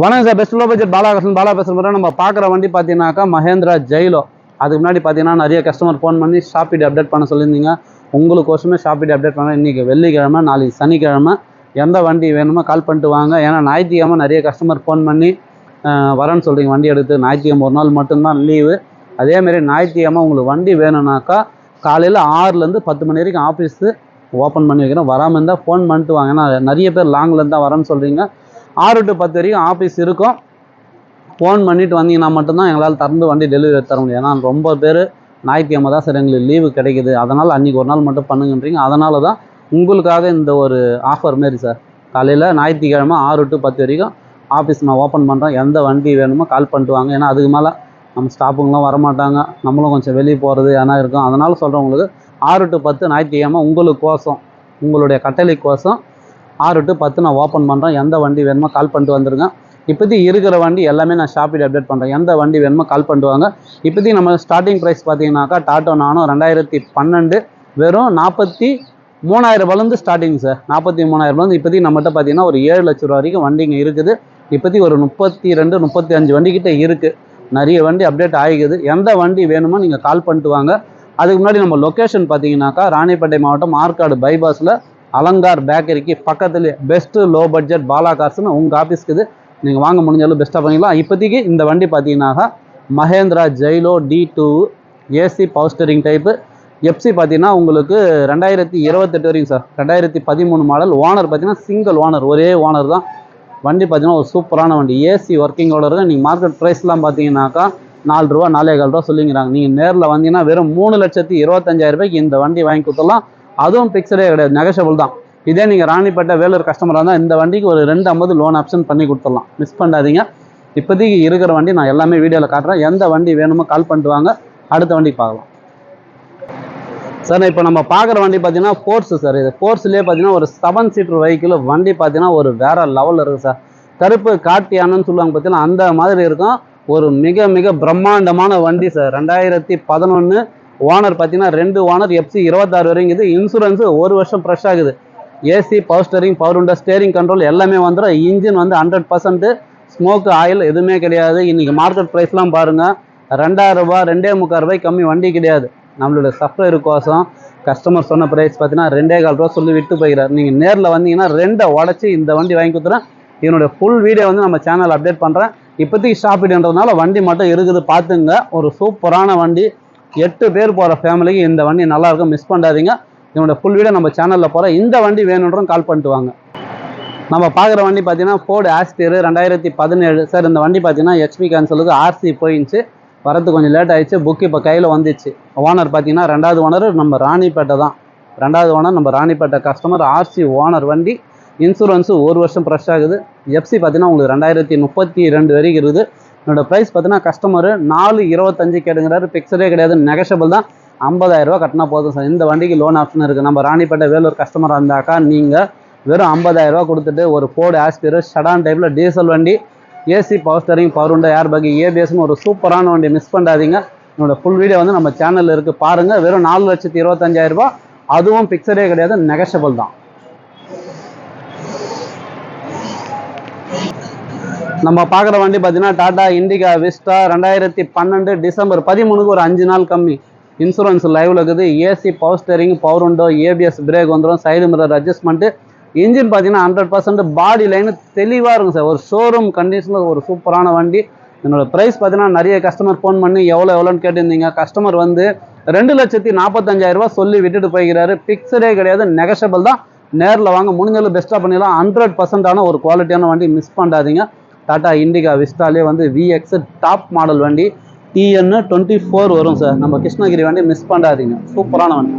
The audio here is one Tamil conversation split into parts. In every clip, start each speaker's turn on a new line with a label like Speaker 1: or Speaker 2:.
Speaker 1: வணக்கம் sir. Best low budget Balakrishnan Bala பேசுகிறேன் நம்ம பார்க்குற வண்டி பார்த்தீங்கன்னாக்கா மஹேந்திரா ஜெயிலோ அதுக்கு முன்னாடி பார்த்தீங்கன்னா நிறைய கஸ்டமர் ஃபோன் பண்ணி ஷாப்பிடி அப்டேட் பண்ண சொல்லியிருந்தீங்க. உங்களுக்கோசமே ஷாப்பிடி அப்டேட் பண்ண இன்றைக்கி வெள்ளிக்கிழமை நாளைக்கு சனிக்கிழமை. எந்த வண்டி வேணுமோ கால் பண்ணிட்டு வாங்க. ஏன்னா ஞாயிற்றுக்கிழமை நிறைய கஸ்டமர் ஃபோன் பண்ணி வரேன்னு சொல்கிறீங்க வண்டி எடுத்து. ஞாயிற்றுக்கிழமை ஒரு நாள் மட்டும்தான் லீவு அதேமாரி ஞாயிற்றுக்கிழமை உங்களுக்கு வண்டி வேணும்னாக்கா காலையில் ஆறுலேருந்து பத்து மணி வரைக்கும் ஆஃபீஸு ஓப்பன் பண்ணி வைக்கிறோம் வராமல் இருந்தால் ஃபோன் பண்ணிட்டு வாங்க. ஏன்னா நிறைய பேர் லாங்லேருந்து தான் வரேன்னு சொல்கிறீங்க ஆறு டு பத்து வரைக்கும் ஆஃபீஸ் இருக்கும். ஃபோன் பண்ணிவிட்டு வந்தீங்கன்னா மட்டும்தான் எங்களால் திறந்து வண்டி டெலிவரி தர முடியும். ஏன்னா ரொம்ப பேர் ஞாயிற்றுக்கிழமை தான் சார் எங்களுக்கு லீவு கிடைக்குது. அதனால் அன்றைக்கி ஒரு நாள் மட்டும் பண்ணுங்கன்றீங்க. அதனால தான் உங்களுக்காக இந்த ஒரு ஆஃபர் மாரி சார். காலையில் ஞாயிற்றுக்கிழமை ஆறு டு பத்து வரைக்கும் ஆஃபீஸ் நான் ஓப்பன் பண்ணுறேன் எந்த வண்டி வேணுமோ கால் பண்ணிட்டு வாங்க. ஏன்னா அதுக்கு மேலே நம்ம ஸ்டாஃபுங்களாம் வரமாட்டாங்க. நம்மளும் கொஞ்சம் வெளியே போகிறது ஏன்னா இருக்கும். அதனால் சொல்கிறேன் உங்களுக்கு ஆறு டு பத்து ஞாயிற்றுக்கிழமை உங்களுக்கோசம் உங்களுடைய கட்டளைக்கோசம் ஆறு டு பத்து நான் ஓப்பன் பண்ணுறேன் எந்த வண்டி வேணுமோ கால் பண்ணிட்டு வந்துருங்க. இப்போதைக்கு இருக்கிற வண்டி எல்லாமே நான் ஷாப்பில் அப்டேட் பண்ணுறேன் எந்த வண்டி வேணுமோ கால் பண்ணுவாங்க இப்போதைக்கு நம்ம ஸ்டார்டிங் ப்ரைஸ் பார்த்தீங்கன்னாக்கா டாட்டோ நானும் ரெண்டாயிரத்தி பன்னெண்டு வெறும் நாற்பத்தி மூணாயிரரூபாலேருந்து ஸ்டார்டிங் சார் நாற்பத்தி மூணாயிரம் இப்போதைக்கு நம்மகிட்ட பார்த்தீங்கன்னா ஒரு ஏழு லட்ச ரூபா வரைக்கும் வண்டிங்க இருக்குது. இப்போதைக்கு ஒரு முப்பத்தி ரெண்டு முப்பத்தி அஞ்சு வண்டிக்கிட்ட இருக்குது நிறைய வண்டி அப்டேட் ஆகிக்குது. எந்த வண்டி வேணுமோ நீங்கள் கால் பண்ணிட்டு வாங்க. அதுக்கு முன்னாடி நம்ம லொக்கேஷன் பார்த்தீங்கன்னாக்கா ராணிப்பேட்டை மாவட்டம் ஆற்காடு பைபாஸில் அலங்கார் பேக்கரிக்கு பக்கத்தில் பெஸ்ட்டு லோ பட்ஜெட் பாலா கார்ஸ்னு உங்கள் ஆஃபீஸ்க்கு இது. நீங்கள் வாங்க முடிஞ்சாலும் பெஸ்ட்டாக பண்ணிக்கலாம் இப்போதைக்கு இந்த வண்டி பார்த்தீங்கன்னாக்கா Mahindra Xylo D two AC power steering type FC பார்த்தீங்கன்னா உங்களுக்கு ரெண்டாயிரத்தி இருபத்தெட்டு வரைக்கும் சார் ரெண்டாயிரத்தி பதிமூணு மாடல் ஓனர் பார்த்தீங்கன்னா சிங்கிள் ஓனர் ஒரே ஓனர் தான். வண்டி பார்த்தீங்கன்னா ஒரு சூப்பரான வண்டி. ஏசி ஒர்க்கிங்கோட இருக்குது நீங்கள் மார்க்கெட் ப்ரைஸ்லாம் பார்த்தீங்கன்னாக்கா நாலு ரூபா நாலே கால் ரூபா சொல்லிங்கிறாங்க. நீங்கள் நேரில் வந்தீங்கன்னா வெறும் மூணு லட்சத்தி இருபத்தஞ்சாயிரம் ரூபாய்க்கு இந்த வண்டி வாங்கி கொடுத்தலாம் அதுவும் பிக்சடே கிடையாது. நெகஷபிள் தான். இதே நீங்கள் ராணிப்பேட்டை வேலூர் கஸ்டமராக இருந்தால் இந்த வண்டிக்கு ஒரு ரெண்டு ஐம்பது லோன் ஆப்ஷன் பண்ணி கொடுத்துடலாம். மிஸ் பண்ணாதீங்க. இப்போதைக்கு இருக்கிற வண்டி நான் எல்லாமே வீடியோவில் காட்டுறேன். எந்த வண்டி வேணுமோ கால் பண்ணிட்டு வாங்க. அடுத்த வண்டி பார்க்கலாம். சார் இப்போ நம்ம பார்க்குற வண்டி பார்த்தீங்கன்னா ஃபோர்ஸு சார் இது ஃபோர்ஸ்லேயே பார்த்தீங்கன்னா ஒரு செவன் சீட்டர் வெஹிக்கிள் வண்டி பார்த்தீங்கன்னா ஒரு வேற லெவலில் இருக்குது சார் கருப்பு காட்டியானன்னு சொல்லுவாங்க பார்த்தீங்கன்னா அந்த மாதிரி இருக்கும். ஒரு மிக மிக பிரம்மாண்டமான வண்டி சார் ரெண்டாயிரத்தி பதினொன்று ஓனர் பார்த்தீங்கன்னா ரெண்டு ஓனர் எஃப்சி இருபத்தாறு வரைக்கும் இது இன்சூரன்ஸு ஒரு வருஷம் ஃப்ரெஷ் ஆகுது. AC power steering power window steering control எல்லாமே வந்துடும் இன்ஜின் வந்து ஹண்ட்ரட் பர்சன்ட்டு ஸ்மோக் ஆயில் எதுவுமே கிடையாது. இன்றைக்கி மார்க்கெட் ப்ரைஸ்லாம் பாருங்கள் ரெண்டாயிரரூபா ரெண்டே முக்கால் ரூபாய் கம்மி வண்டி கிடையாது. நம்மளுடைய சப்ளையர் கோசம் கஸ்டமர் சொன்ன ப்ரைஸ் பார்த்தீங்கன்னா ரெண்டே கால் ரூபா சொல்லி விட்டு போய்கிறார் நீங்கள் நேரில் வந்தீங்கன்னா ரெண்டை உடச்சி இந்த வண்டி வாங்கி கொடுத்துறேன். இதனுடைய ஃபுல் வீடியோ வந்து நம்ம சேனல் அப்டேட் பண்ணுறேன் இப்போதைக்கு ஷாப்பிடுன்றதுனால வண்டி மட்டும் இருக்குது. பார்த்துங்க ஒரு சூப்பரான வண்டி. எட்டு பேர் போகிற ஃபேமிலிக்கு இந்த வண்டி நல்லாயிருக்கும் மிஸ் பண்ணாதீங்க. இதனோட ஃபுல் வீடியோ நம்ம சேனலில் போகிற இந்த வண்டி வேணுன்றதும் கால் பண்ணிட்டு வாங்க. நம்ம பார்க்குற வண்டி பார்த்தீங்கன்னா ஃபோர்டு ஆஸ்டியர் ரெண்டாயிரத்தி பதினேழு. சார் இந்த வண்டி பார்த்தீங்கன்னா ஹெச்பி கேன்சலுக்கு ஆர்சி போயிடுச்சு. வரது கொஞ்சம் லேட் ஆயிடுச்சு. புக் இப்போ கையில் வந்துச்சு. ஓனர் பார்த்தீங்கன்னா ரெண்டாவது ஓனர் நம்ம ராணிப்பேட்டை தான். ரெண்டாவது ஓனர் நம்ம ராணிப்பேட்டை கஸ்டமர் ஆர்சி ஓனர் வண்டி. இன்சூரன்ஸு ஒரு வருஷம் ஃப்ரெஷ் ஆகுது. எஃப்சி பார்த்தீங்கன்னா உங்களுக்கு ரெண்டாயிரத்தி முப்பத்தி ரெண்டு வரைக்கும் இருக்குது. என்னோட ப்ரைஸ் பார்த்தீங்கன்னா கஸ்டமர் நாலு இருபத்தஞ்சு கேட்டுங்கிறாரு பிக்சரே கிடையாது. நெகஷபிள் தான். 50000 கட்டினா போதும் சார். இந்த வண்டிக்கு லோன் ஆப்ஷன் இருக்குது நம்ம ராணிப்பேட்டை வேலூர் கஸ்டமராக இருந்தாக்கா நீங்கள் வெறும் 50000 கொடுத்துட்டு ஒரு ஃபோர்டு ஆஸ்பியர் ஷடான் டைப்பில் டீசல் வண்டி ஏசி பவர் ஸ்டரிங் பவர் உண்டா ஏர் பகி ஏபிஎஸ்னு ஒரு சூப்பரான வண்டி மிஸ் பண்ணாதீங்க. என்னோட ஃபுல் வீடியோ வந்து நம்ம சேனலில் இருக்குது பாருங்கள் வெறும் நாலு லட்சத்தி இருபத்தஞ்சாயிரம் அதுவும் பிக்சரே கிடையாது. நெகஷபிள் தான். நம்ம பார்க்குற வண்டி பார்த்தீங்கன்னா டாடா இண்டிகா விஸ்டா ரெண்டாயிரத்தி பன்னெண்டு டிசம்பர் பதிமூணுக்கு ஒரு அஞ்சு நாள் கம்மி. இன்சூரன்ஸ் லைவில் இருக்குது. AC power steering power window ABS brake வந்துடும். சைடு மிரர் அட்ஜஸ்ட்மெண்ட்டு இன்ஜின் பார்த்தீங்கன்னா ஹண்ட்ரட் பர்சன்ட் பாடி லைன் தெளிவாக இருக்கும் சார். ஒரு ஷோரூம் கண்டிஷனில் ஒரு சூப்பரான வண்டி. என்னோடய ப்ரைஸ் பார்த்தீங்கன்னா நிறைய கஸ்டமர் ஃபோன் பண்ணி எவ்வளோ எவ்வளோன்னு கேட்டிருந்தீங்க. கஸ்டமர் வந்து ரெண்டு லட்சத்தி நாற்பத்தஞ்சாயிரம் சொல்லி விட்டுட்டு போய்கிறாரு பிக்சரே கிடையாது. நெகஷபிள் தான். நேரில் வாங்க. முடிஞ்சளவு பெஸ்ட்டாக பண்ணிடலாம். ஹண்ட்ரட் பர்சன்டான ஒரு குவாலிட்டியான வண்டி மிஸ் பண்ணாதீங்க. டாடா இண்டிகா விஸ்டாலே வந்து விஎக்ஸ் டாப் மாடல் வண்டி. டிஎன்னு டுவெண்ட்டி ஃபோர் வரும் சார் நம்ம கிருஷ்ணகிரி வண்டி மிஸ் பண்ணாதீங்க. சூப்பரான வண்டி.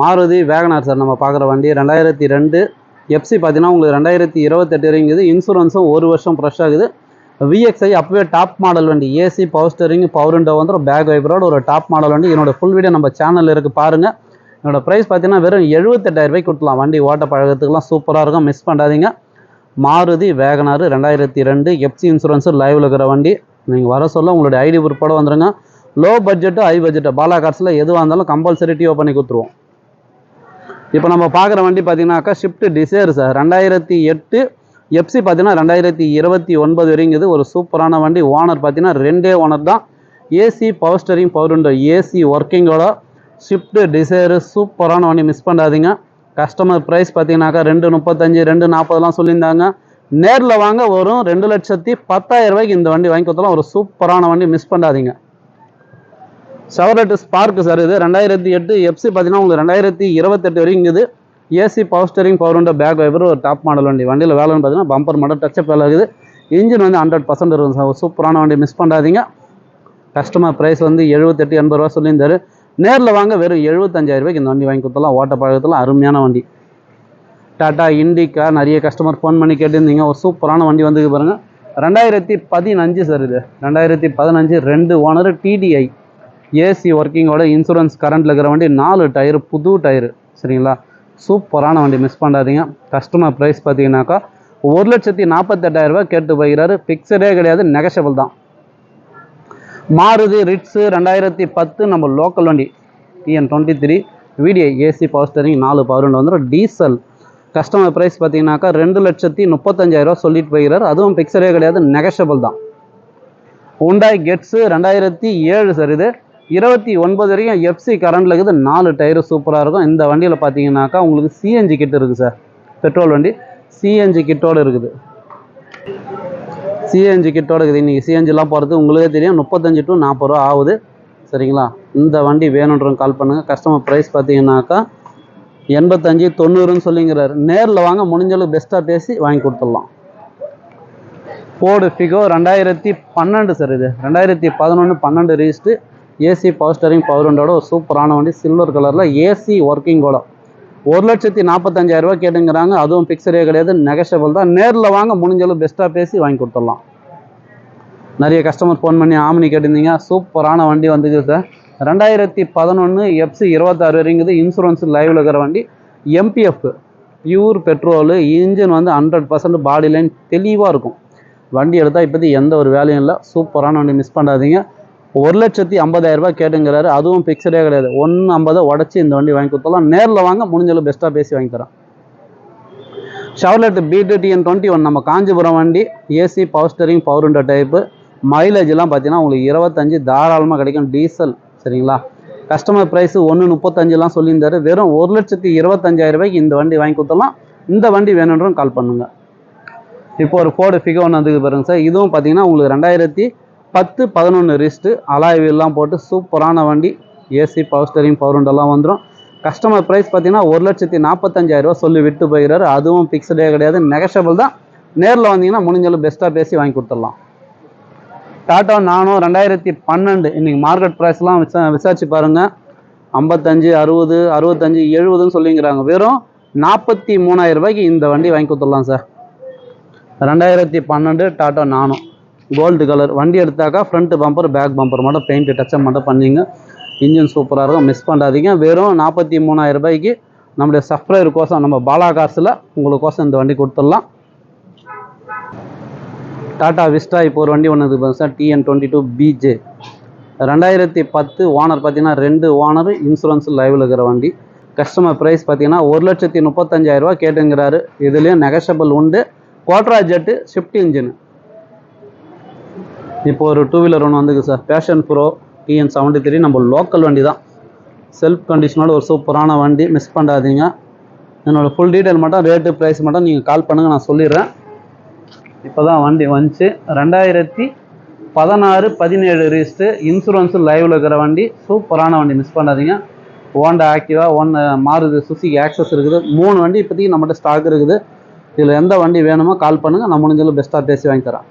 Speaker 1: மாருதி வேகனார் சார் நம்ம பார்க்குற வண்டி ரெண்டாயிரத்தி ரெண்டு. எஃப்சி பார்த்தீங்கன்னா உங்களுக்கு ரெண்டாயிரத்தி இருபத்தெட்டு வரைங்குது இன்சூரன்ஸும் ஒரு வருஷம் ஃப்ரெஷ் ஆகுது விஎக்ஸ்ஐ அப்பவே டாப் மாடல் வண்டி. AC power steering power window வந்துடும் பேக் வைப்பரோட ஒரு டாப் மாடல் வண்டி. என்னோட ஃபுல் வீடியோ நம்ம சேனலில் இருக்குது பாருங்கள் என்னோடய ப்ரைஸ் பார்த்தீங்கன்னா வெறும் எழுபத்தெட்டாயிரரூபாய்க்கு கொடுக்கலாம் வண்டி ஓட்ட பழகத்துக்குலாம் சூப்பராக இருக்கும். மிஸ் பண்ணாதீங்க. மாருதி வேகனார் ரெண்டாயிரத்தி ரெண்டு எஃப்சி இன்சூரன்ஸு லைவில் இருக்கிற வண்டி. நீங்கள் வர சொல்ல உங்களுடைய ஐடி உட்பட வந்துருங்க. Low budget high budget Bala கார்ஸில் எதுவாக இருந்தாலும் கம்பல்சரி டிஓ பண்ணி கொடுத்துருவோம். இப்போ நம்ம பார்க்குற வண்டி பார்த்தீங்கன்னாக்கா ஷிஃப்ட் டிசைர் சார் ரெண்டாயிரத்தி எட்டு எஃப்சி பார்த்தீங்கன்னா ரெண்டாயிரத்தி இருபத்தி ஒன்பது வரைங்குது ஒரு சூப்பரான வண்டி. ஓனர் பார்த்தீங்கன்னா ரெண்டே ஓனர் தான். AC power steering power window AC ஒர்க்கிங்கோட Swift Dzire சூப்பரான வண்டி மிஸ் பண்ணாதீங்க. கஸ்டமர் ப்ரைஸ் பார்த்தீங்கன்னாக்கா ரெண்டு முப்பத்தஞ்சு ரெண்டு நாற்பதுலாம் சொல்லியிருந்தாங்க. நேரில் வாங்க வரும் ரெண்டு லட்சத்தி பத்தாயிரம் ரூபாய்க்கு இந்த வண்டி வாங்கி கொடுத்தாலும் ஒரு சூப்பரான வண்டி மிஸ் பண்ணாதீங்க. செவரட்டு ஸ்பார்க் சார் இது. ரெண்டாயிரத்தி எட்டு எஃப்சி பார்த்தீங்கன்னா உங்களுக்கு ரெண்டாயிரத்தி இருபத்தெட்டு வரைக்கும் இருக்குது. AC power steering power window back wiper ஒரு டாப் மாடல் வண்டி. வண்டியில் வேலைன்னு பார்த்தீங்கன்னா பம்பர் மட்டும் டச்சப் வேலை இருக்குது. இன்ஜின் வந்து ஹண்ட்ரட் பர்சன்ட் இருக்கும் சார் சூப்பரான வண்டி மிஸ் பண்ணாதீங்க. கஸ்டமர் ப்ரைஸ் வந்து எழுபத்தெட்டு எண்பது ரூபா சொல்லியிருந்தாரு. நேரில் வாங்க வெறும் எழுபத்தஞ்சாயிரம் ரூபாய்க்கு இந்த வண்டி வாங்கி கொடுத்தலாம் ஓட்ட பழக்கத்தில் அருமையான வண்டி. டாட்டா இண்டிகா நிறைய கஸ்டமர் ஃபோன் பண்ணி கேட்டிருந்தீங்க. ஒரு சூப்பரான வண்டி வந்துக்கு பாருங்கள் ரெண்டாயிரத்தி பதினஞ்சு சார் இது. ரெண்டாயிரத்தி பதினஞ்சு ரெண்டு ஓனர் டிடிஐ ஏசி ஒர்க்கிங்கோட இன்சூரன்ஸ் கரண்ட்டில் இருக்கிற வண்டி. நாலு டயரு புது டயரு சரிங்களா? சூப்பரான வண்டி. மிஸ் பண்ணாதீங்க. கஸ்டமர் ப்ரைஸ் பார்த்தீங்கன்னாக்கா ஒரு லட்சத்தி நாற்பத்தெட்டாயிரரூபா கேட்டு போகிறாரு. ஃபிக்ஸடே கிடையாது. நெகஷபிள் தான். மாருதி ரிட்ஸு ரெண்டாயிரத்தி பத்து நம்ம லோக்கல் வண்டி TN twenty three VDI AC power steering நாலு பவர்னு வந்துடும் டீசல் கஸ்டமர் ப்ரைஸ் பார்த்தீங்கன்னாக்கா ரெண்டு லட்சத்தி முப்பத்தஞ்சாயிரரூவா சொல்லிட்டு போகிறார் அதுவும் பிக்சரே கிடையாது நெகஷபிள் தான். உண்டாய் கெட்ஸு ரெண்டாயிரத்தி ஏழு சார் இது. இருபத்தி ஒன்பது வரைக்கும் எஃப்சி கரண்டில் இருக்குது. நாலு டயரு சூப்பராக இருக்கும். இந்த வண்டியில் பார்த்தீங்கன்னாக்கா உங்களுக்கு சிஎன்ஜி கிட் இருக்குது சார் பெட்ரோல் வண்டி சிஎன்ஜி கிட்டோடு இருக்குது. சிஎன்ஜி கிட்டோட இருக்குது. இன்றைக்கி சிஎன்ஜிலாம் போகிறது உங்களுக்கே தெரியும். முப்பத்தஞ்சு டு நாற்பது ரூபா ஆகுது. சரிங்களா? இந்த வண்டி வேணுன்றவங்க கால் பண்ணுங்கள் கஸ்டமர் ப்ரைஸ் பார்த்தீங்கன்னாக்கா எண்பத்தஞ்சு தொண்ணூறுன்னு சொல்லிங்கிறாரு. நேரில் வாங்க முடிஞ்சளவு பெஸ்ட்டாக பேசி வாங்கி கொடுத்துடலாம். ஃபோர்டு ஃபிகோ ரெண்டாயிரத்தி பன்னெண்டு சார் இது. ரெண்டாயிரத்தி பதினொன்று பன்னெண்டு ரீஸ்ட்டு ஏசி பவர் ஸ்டரிங் பவர் விண்டோட ஒரு சூப்பரான வண்டி. சில்வர் கலரில் ஏசி ஒர்க்கிங்கோட ஒரு லட்சத்தி நாற்பத்தஞ்சாயிரம் ரூபாய் கேட்டுங்கிறாங்க. அதுவும் பிக்சரே கிடையாது நெகஷபிள் தான். நேரில் வாங்க முடிஞ்சளவு பெஸ்ட்டாக பேசி வாங்கி கொடுத்துடலாம். நிறைய கஸ்டமர் ஃபோன் பண்ணி ஆமினி கேட்டிருந்தீங்க. சூப்பரான வண்டி வந்துக்குது சார் ரெண்டாயிரத்தி பதினொன்று எஃப்சி இருபத்தாறு வரைங்குது. இன்சூரன்ஸ் லைவில் இருக்கிற வண்டி. எம்பிஎஃப் பியூர் பெட்ரோலு இன்ஜின் வந்து ஹண்ட்ரட் பர்சன்ட் பாடி லைன் தெளிவாக இருக்கும். வண்டி எடுத்தால் இப்போதைக்கு எந்த ஒரு வேலையும் இல்லை. சூப்பரான வண்டி மிஸ் பண்ணாதீங்க. ஒரு லட்சத்தி ஐம்பதாயிரம் ரூபாய் கேட்டுங்கிறாரு. அதுவும் பிக்சடே கிடையாது. ஒன்று ஐம்பதை உடச்சி இந்த வண்டி வாங்கி கொடுத்தலாம் நேரில் வாங்க முடிஞ்சளவு பெஸ்ட்டாக பேசி வாங்கி தரேன். ஷவர்லெட் பிடி டிஎன் டுவெண்ட்டி ஒன் நம்ம காஞ்சிபுரம் வண்டி AC power steering power window type மைலேஜ்லாம் பார்த்தீங்கன்னா உங்களுக்கு இருபத்தஞ்சு தாராளமாக கிடைக்கும். டீசல் சரிங்களா? கஸ்டமர் ப்ரைஸு ஒன்று முப்பத்தஞ்சுலாம் சொல்லியிருந்தாரு. வெறும் ஒரு லட்சத்தி இருபத்தஞ்சாயிரம் ரூபாய்க்கு இந்த வண்டி வாங்கி கொடுத்தலாம் இந்த வண்டி வேணுன்றவும் கால் பண்ணுங்கள் இப்போ ஒரு ஃபோர்டு ஃபிகோ ஒன்று வந்துக்கு பாருங்க சார். இதுவும் பார்த்தீங்கன்னா உங்களுக்கு ரெண்டாயிரத்தி பத்து பதினொன்று ரிஸ்ட்டு அலாய் வீல்லாம் போட்டு சூப்பரான வண்டி ஏசி பவர் ஸ்டரிங் பவர் உண்டெல்லாம் வந்துடும் கஸ்டமர் ப்ரைஸ் பார்த்தீங்கன்னா ஒரு லட்சத்தி நாற்பத்தஞ்சாயிரரூவா சொல்லி விட்டு போயிடுறாரு. அதுவும் ஃபிக்ஸ்டே கிடையாது. நெகஷபிள் தான். நேரில் வந்தீங்கன்னா முடிஞ்சளவு பெஸ்ட்டாக பேசி வாங்கி கொடுத்துடலாம். டாட்டா நானும் ரெண்டாயிரத்தி பன்னெண்டு. இன்றைக்கி மார்க்கெட் ப்ரைஸ்லாம் விசா விசாரிச்சு பாருங்கள் ஐம்பத்தஞ்சு அறுபது அறுபத்தஞ்சு எழுபதுன்னு சொல்லிங்கிறாங்க. வெறும் நாற்பத்தி மூணாயிரம் ரூபாய்க்கு இந்த வண்டி வாங்கி கொடுத்துடலாம் சார். ரெண்டாயிரத்தி பன்னெண்டு டாட்டா நானும் கோல்டு கலர் வண்டி எடுத்தாக்கா ஃப்ரண்ட் பம்பர் பேக் பம்பர் மட்டும் பெயிண்ட் டச்சப் மட்டும் பண்ணிங்க. இன்ஜின் சூப்பராக இருக்கும். மிஸ் பண்ணாதீங்க. வெறும் நாற்பத்தி மூணாயிரம் ரூபாய்க்கு நம்முடைய சப்ஸ்கிரைபர் கோசம் நம்ம பாலா காசில் உங்களுக்கோசம் இந்த வண்டி கொடுத்துடலாம். டாடா விஸ்டா இப்போ ஒரு வண்டி ஒன்று இருக்குது sir. TN twenty two BJ ரெண்டாயிரத்தி பத்து ஓனர் பார்த்தீங்கன்னா ரெண்டு ஓனர் இன்சூரன்ஸ் லைவில் இருக்கிற வண்டி. கஸ்டமர் ப்ரைஸ் பார்த்தீங்கன்னா ஒரு லட்சத்தி முப்பத்தஞ்சாயிரம் கேட்டுங்கிறாரு. இதுலேயும் நெகஷபிள் உண்டு. கோட்ரா ஜெட்டு ஷிஃப்ட் இன்ஜின் இப்போ ஒரு டூ வீலர் ஒன்று வந்துருக்கு sir Passion Pro TN seventy three நம்ம லோக்கல் வண்டி தான் செல்ஃப் கண்டிஷனோட ஒரு சூப்பரான வண்டி. மிஸ் பண்ணாதீங்க. என்னோட ஃபுல் டீட்டெயில் மட்டும் ரேட்டு ப்ரைஸ் மட்டும் நீங்கள் கால் பண்ணுங்கள் நான் சொல்லிடுறேன். இப்போ தான் வண்டி வந்துச்சு. ரெண்டாயிரத்தி பதினாறு பதினேழு ரீஸ்ட்டு இன்சூரன்ஸு லைவில் இருக்கிற வண்டி. சூப்பரான வண்டி. மிஸ் பண்ணாதீங்க. ஹோண்டா ஆக்டிவா ஒன் மாறுது சுசுகி ஆக்சஸ் இருக்குது. மூணு வண்டி இப்போதைக்கு நம்மகிட்ட ஸ்டாக் இருக்குது. இதில் எந்த வண்டி வேணுமோ கால் பண்ணுங்கள் நான் முடிஞ்சளவு பெஸ்ட்டாக பேசி வாங்கி தரேன்.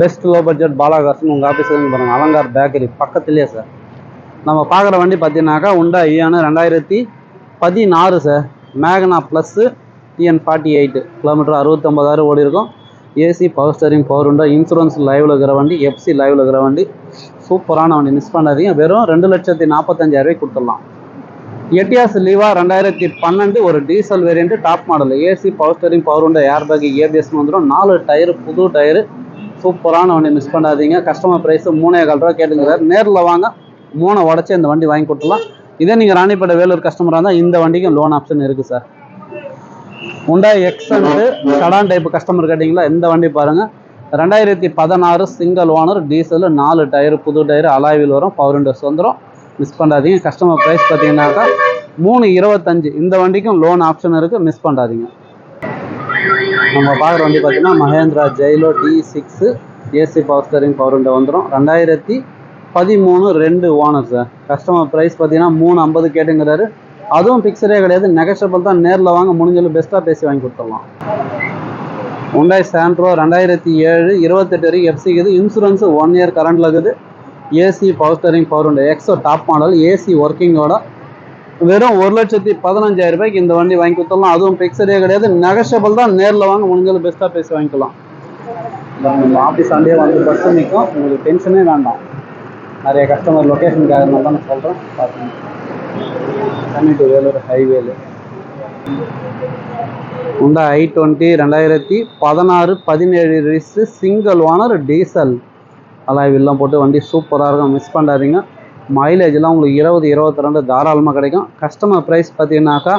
Speaker 1: பெஸ்ட் லோ பட்ஜெட் பாலாகாசன் உங்கள் ஆஃபீஸில் பாருங்கள் அலங்கார் பேக்கரி பக்கத்துலேயே சார் நம்ம பார்க்குற வண்டி பார்த்தீங்கன்னாக்கா உண்டா ஐயானு ரெண்டாயிரத்தி பதினாறு sir மேகனா plus TN forty eight kilometre அறுபத்தொம்பதாயிரம் ஓடி இருக்கும் AC power steering power window insurance லைவில் இருக்கிற வண்டி எஃப்சி லைவில் இருக்கிற வண்டி. சூப்பரான வண்டி மிஸ் பண்ணாதீங்க. வெறும் ரெண்டு லட்சத்தி நாற்பத்தஞ்சாயிரரூவாய்க்கு கொடுத்துடலாம். எட்டியாஸ் லீவா ரெண்டாயிரத்தி பன்னெண்டு ஒரு diesel variant top model AC power steering power window air bag ABS வந்துடும் நாலு டயரு புது டயரு சூப்பரான வண்டி மிஸ் பண்ணாதீங்க. கஸ்டமர் ப்ரைஸ் மூணே கால் ரூபா கேட்டுங்கிறார். நேரில் வாங்க. மூணை உடச்சி இந்த வண்டி வாங்கி கொடுத்துலாம் இதே நீங்கள் ராணிப்பேட்டை வேலூர் கஸ்டமராக இருந்தால் இந்த வண்டிக்கும் லோன் ஆப்ஷன் இருக்குது சார் உண்டா எக்ஸன்ட்டு சடான் டைப் கஸ்டமர் கேட்டிங்களா? இந்த வண்டி பாருங்கள் ரெண்டாயிரத்தி பதினாறு சிங்கிள் ஓனர் டீசல் நாலு டயரு புது டயரு அலாய்வில் வரும். பவர் விண்டோஸ் வந்துடும் மிஸ் பண்ணாதீங்க. கஸ்டமர் ப்ரைஸ் பார்த்தீங்கன்னாக்கா மூணு இருபத்தஞ்சு. இந்த வண்டிக்கும் லோன் ஆப்ஷன் இருக்குது மிஸ் பண்ணாதீங்க. நம்ம பார்க்குற வண்டி பார்த்தீங்கன்னா Mahindra Xylo D six AC power steering power window வந்துடும் ரெண்டாயிரத்தி பதிமூணு ரெண்டு ஓனர் சார் கஸ்டமர் ப்ரைஸ் பார்த்தீங்கன்னா மூணு ஐம்பது கேட்டுங்கிறாரு. அதுவும் பிக்சரே கிடையாது. நெகஷபிள் தான். நேரில் வாங்க முடிஞ்சளவு பெஸ்ட்டாக பேசி வாங்கி கொடுத்துடலாம். உண்டாய் சாண்ட்ரோ ரெண்டாயிரத்தி ஏழு இருபத்தெட்டு வரைக்கும் எஃப்சி இருக்குது. இன்சூரன்ஸு ஒன் இயர் கரண்டில் இருக்குது. AC power steering power window Exo top model AC ஒர்க்கிங்கோட வெறும் ஒரு லட்சத்தி பதினஞ்சாயிரம் ரூபாய்க்கு இந்த வண்டி வாங்கி கொடுத்துடலாம். அதுவும் பிக்சரே கிடையாது. நெகஷபிள் தான். நேரில் வாங்க முடிஞ்சாலும் பெஸ்ட்டாக பேசி வாங்கிக்கலாம். ஆஃபீஸ் அண்டே வந்து பஸ் நிற்கும். உங்களுக்கு டென்ஷனே வேண்டாம். நிறைய கஸ்டமர் லொக்கேஷனுக்காக இருந்தால் தான் நான் சொல்கிறேன் பார்த்துங்க சென்னை டு வேலூர் ஹைவேல உண்டா ஐ டுவெண்ட்டி ரெண்டாயிரத்தி பதினாறு பதினேழு Ritz single owner diesel alloy வில்லாம் போட்டு வண்டி சூப்பராக இருக்கும். மிஸ் பண்ணாதீங்க. மைலேஜ்லாம் உங்களுக்கு இருபது இருபத்தி ரெண்டு தாராளமாக கிடைக்கும். கஸ்டமர் ப்ரைஸ் பார்த்தீங்கன்னாக்கா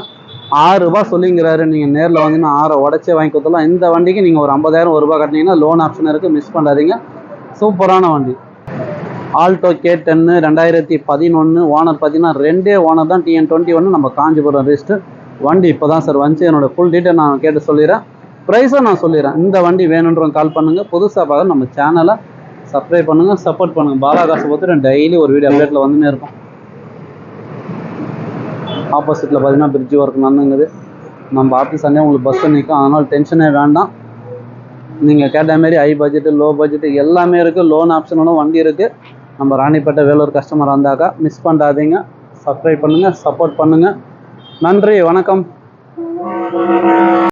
Speaker 1: ஆறு சொல்லிங்கிறாரு. நீங்கள் நேரில் வந்தீங்கன்னா ஆறை உடச்சே வாங்கி கொடுத்துலாம் இந்த வண்டிக்கு நீங்கள் ஒரு ஐம்பதாயிரம் ஒரு ரூபாய் கட்டினீங்கன்னா லோன் ஆப்ஷன் இருக்குது மிஸ் பண்ணாதீங்க. சூப்பரான வண்டி. ஆல்டோ கே டென்னு ரெண்டாயிரத்தி பதினொன்று ஓனர் பார்த்தீங்கன்னா ரெண்டே ஓனர் தான் டிஎன் டுவெண்ட்டி ஒன்று நம்ம காஞ்சிபுரம் ரிஸ்ட்டு வண்டி இப்போ தான் சார் வந்துச்சு. என்னோட ஃபுல் டீட்டெயில் நான் கேட்டு சொல்லிடுறேன். ப்ரைஸும் நான் சொல்லிடுறேன். இந்த வண்டி வேணுன்றவங்க கால் பண்ணுங்கள் புதுசாக பார்க்க நம்ம சேனலை சப்ஸ்கிரைப் பண்ணுங்கள் சப்போர்ட் பண்ணுங்கள் பாலாகாசை பொறுத்து டெய்லி ஒரு வீடியோ அப்டேட்டில் வந்துன்னே இருக்கும். ஆப்போசிட்டில் பார்த்தீங்கன்னா பிரிட்ஜ் ஒர்க் நடந்துங்குது. நம்ம ஆஃபீஸ் அண்ணே உங்களுக்கு பஸ்ஸு நிற்கும் அதனால் டென்ஷனே வேண்டாம். நீங்கள் கேட்ட மாரி ஹை பட்ஜெட்டு லோ பட்ஜெட்டு எல்லாமே இருக்குது லோன் ஆப்ஷனோட வண்டி இருக்குது நம்ம ராணிப்பேட்டை வேலூர் கஸ்டமர் வந்தாக்கா மிஸ் பண்ணாதீங்க. சப்ஸ்கிரைப் பண்ணுங்கள் சப்போர்ட் பண்ணுங்கள் நன்றி வணக்கம்.